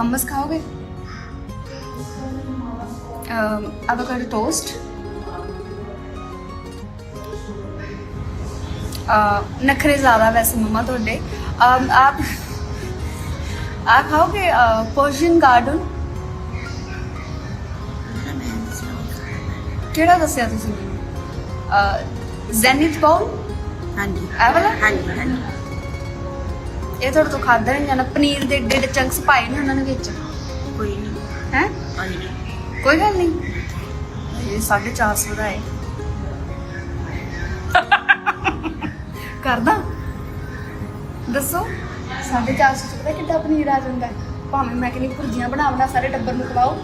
Hamas ਖਾਓਗੇ avocado toast ਅਹ ਨਖਰੇ ਜ਼ਿਆਦਾ ਵੈਸੇ ਮਮਾ ਤੁਹਾਡੇ ਅਮ, ਆਪ ਆਪ ਖਾਓਗੇ ਪਰਸ਼ੀਅਨ ਗਾਰਡਨ ਕਿਹੜਾ ਦੱਸਿਆ ਤੁਸੀਂ ਮੈਨੂੰ ਜ਼ੈਨਿਥ ਬਾਉਲ ਹਾਂਜੀ ਇਹ ਵਾਲਾ ਹਾਂਜੀ ਹਾਂਜੀ ਇਹ ਤੁਹਾਡੇ ਤੋਂ ਖਾਦਾ ਨਹੀਂ ਜਾਣਾ। ਪਨੀਰ ਦੇ ਏਡੇ ਏਡੇ ਚੰਕਸ ਪਾਏ ਨੇ ਉਹਨਾਂ ਨੇ ਵਿੱਚ। ਕੋਈ ਨਹੀਂ। ਹੈ? ਨਹੀਂ। ਕੋਈ ਗੱਲ ਨਹੀਂ। ਇਹ 450 ਦਾ ਹੈ। ਕਰਦਾ। ਦੱਸੋ 450 ਚ ਪਤਾ ਕਿੱਦਾਂ ਪਨੀਰ ਆ ਜਾਂਦਾ? ਭਾਵੇਂ ਮੈਂ ਕਹਿੰਦੀ ਭੁਰਜੀਆਂ ਬਣਾ ਬਣਾ ਸਾਰੇ ਟੱਬਰ ਨੂੰ ਖਵਾਓ।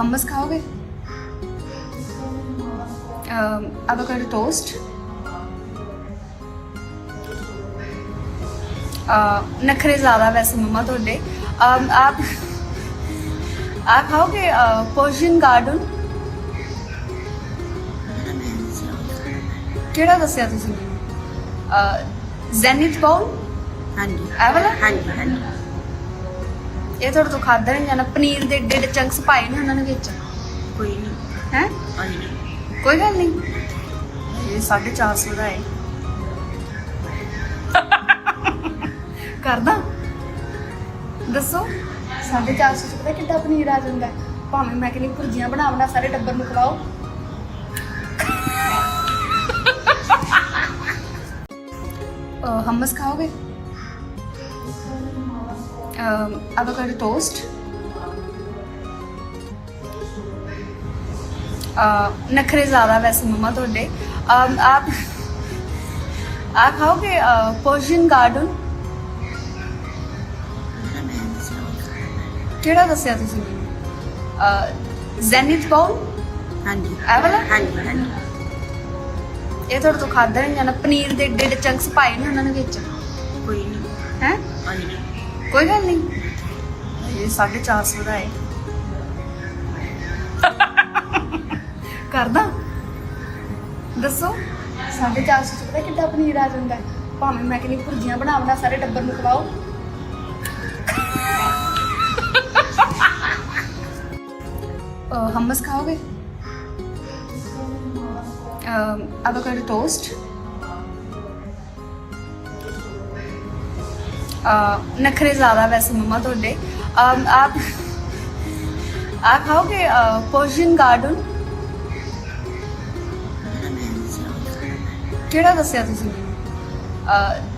ਹਮਸ ਖਾਓਗੇ? Avocado toast. ਅਹ ਨਖਰੇ ਜ਼ਿਆਦਾ ਵੈਸੇ ਮਮਾ ਤੁਹਾਡੇ ਅਮ, ਆਪ ਆਪ ਖਾਓਗੇ ਪਰਸ਼ੀਅਨ ਗਾਰਡਨ ਕਿਹੜਾ ਦੱਸਿਆ ਤੁਸੀਂ ਜ਼ੈਨਿਥ ਬਾਉਲ ਹਾਂਜੀ ਇਹ ਵਾਲਾ ਹਾਂਜੀ ਹਾਂਜੀ ਇਹ ਤੁਹਾਡੇ ਤੋਂ ਖਾਦਾ ਨਹੀਂ ਜਾਣਾ ਪਨੀਰ ਦੇ ਏਡੇ ਚੰਕਸ ਪਾਏ ਨੇ ਉਹਨਾਂ ਨੇ ਵਿੱਚ ਕੋਈ ਨਹੀਂ ਹੈ ਨਹੀਂ ਕੋਈ ਗੱਲ ਨਹੀਂ। ਇਹ 450 ਦਾ ਹੈ। ਕਰਦਾ। ਦੱਸੋ 450 ਚ ਪਤਾ ਕਿੱਡਾ ਪਨੀਰ ਆ ਜਾਂਦਾ ਭਾਵੇਂ ਮੈਂ ਕਹਿੰਦੀ ਭੁਰਜੀਆਂ ਬਣਾ ਬਣਾ ਸਾਰੇ ਟੱਬਰ ਨੂੰ ਖਵਾਓ। ਹਮਸ ਖਾਓਗੇ? avocado toast? ਅਹ ਨਖਰੇ ਜ਼ਿਆਦਾ ਵੈਸੇ ਮਮਾ ਤੁਹਾਡੇ। ਆਪ ਆਪ ਖਾਓਗੇ ਪਰਸ਼ੀਅਨ ਗਾਰਡਨ ਕਿਹੜਾ ਦੱਸਿਆ ਤੁਸੀਂ ਮੈਨੂੰ? ਜ਼ੈਨਿਥ ਬਾਉਲ ਹਾਂਜੀ। ਇਹ ਵਾਲਾ? ਹਾਂਜੀ ਹਾਂਜੀ। ਇਹ ਤੁਹਾਡੇ ਤੋਂ ਖਾਦਾ ਨਹੀਂ ਜਾਣਾ। ਪਨੀਰ ਦੇ ਏਡੇ ਚੰਕਸ ਪਾਏ ਨੇ ਉਹਨਾਂ ਨੇ ਵਿੱਚ। ਕੋਈ ਨਹੀਂ। ਹੈ? ਕੋਈ ਗੱਲ ਨਹੀਂ। ਇਹ 450 ਦਾ ਕਰਦਾ? ਦੱਸੋ ਸਾਡੇ 450 ਚ ਪਤਾ ਕਿੱਦਾਂ ਪਨੀਰ ਆ ਜਾਂਦਾ? ਹੈ? ਭਾਵੇਂ ਮੈਂ ਕਹਿੰਦੀ ਭੁਰਜੀਆਂ ਬਣਾ ਬਣਾ ਸਾਰੇ ਟੱਬਰ ਨੂੰ ਖਵਾਓ। ਅਹ ਹਮਸ ਖਾਓਗੇ? avocado toast? ਅਹ ਨਖਰੇ ਜ਼ਿਆਦਾ ਵੈਸੇ ਮੰਮਾ ਤੁਹਾਡੇ। ਅਮ, ਆਪ ਆਪ ਖਾਓਗੇ ਪਰਸ਼ੀਅਨ ਗਾਰਡਨ ਕਿਹੜਾ ਦੱਸਿਆ ਤੁਸੀਂ ਮੈਨੂੰ